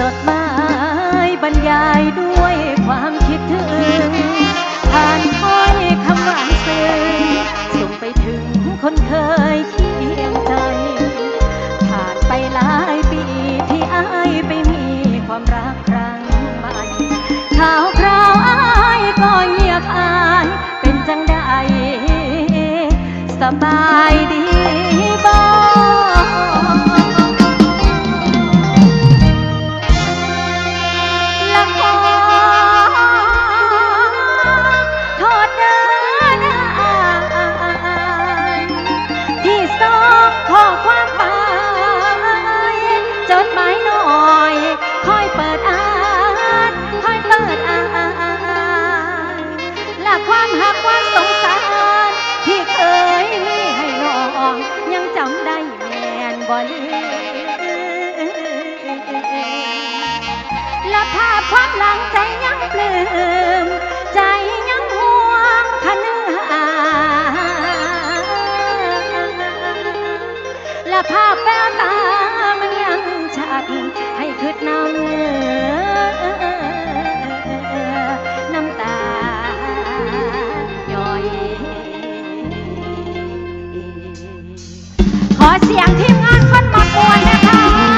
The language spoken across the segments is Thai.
จดหมายบรรยายด้วยความคิดถึงผ่านถ้อยคำหวานซึ้งส่งไปถึงคนเคยเคียงใจ ผ่านไปหลายปีที่อายไปมีความรักใคร บ่ลืมและภาพความหลังใจยังเปลือ ขอเสียงทีมงานคนมากวนนะคะ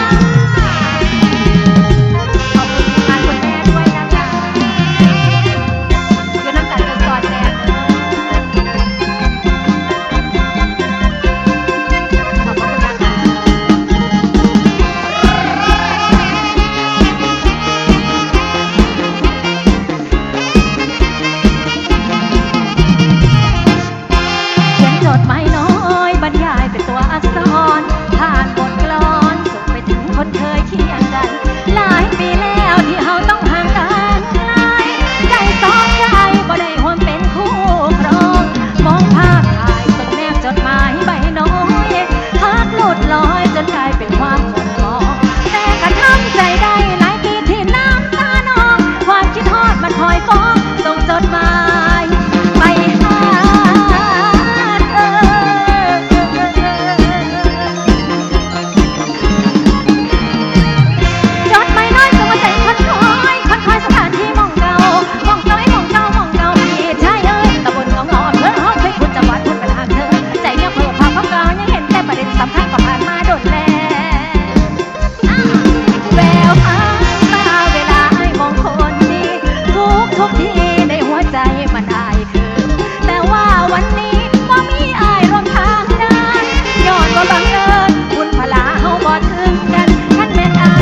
coquilla.